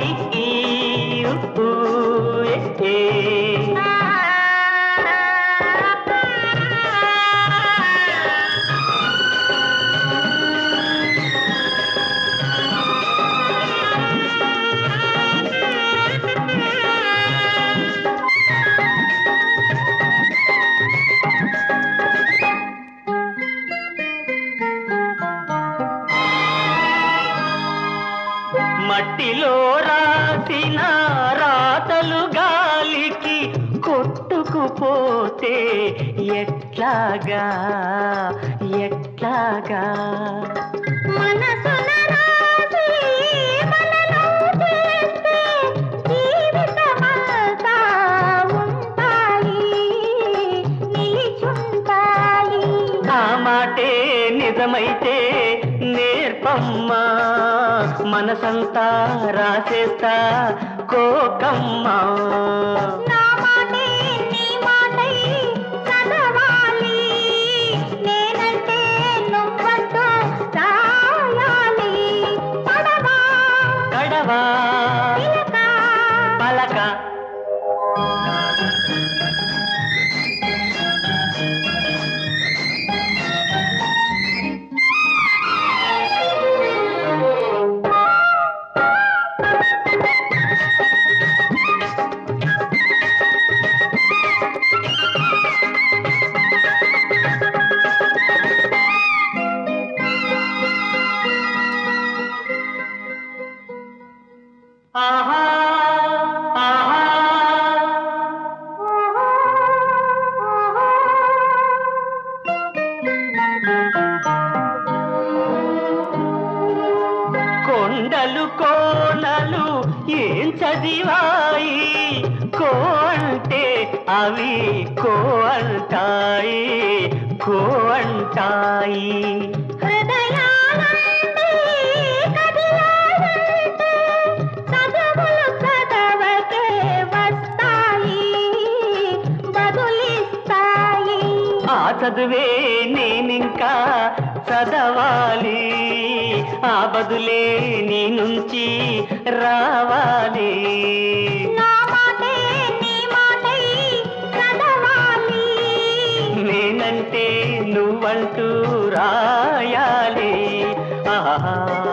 Hey, మట్టిలో రాసిన రాతలు గాలికి కొట్టుకుపోతే ఎట్లాగా? ఎట్లాగా? మనసున నిజమైతే నేర్పమ్మా. మనసంతా రాసేస్తా కోకమ్మా. నా కొండలు కోనలు ఏం చదివాయి? కో అంటే అవి కో అంటాయి కో అంటాయి. ఆ చదువే నేనింకా చదవాలి. ఆ బదులే నీ నుంచి రావాలి. నేనంటే నువ్వంటూ రాయాలి. ఆహా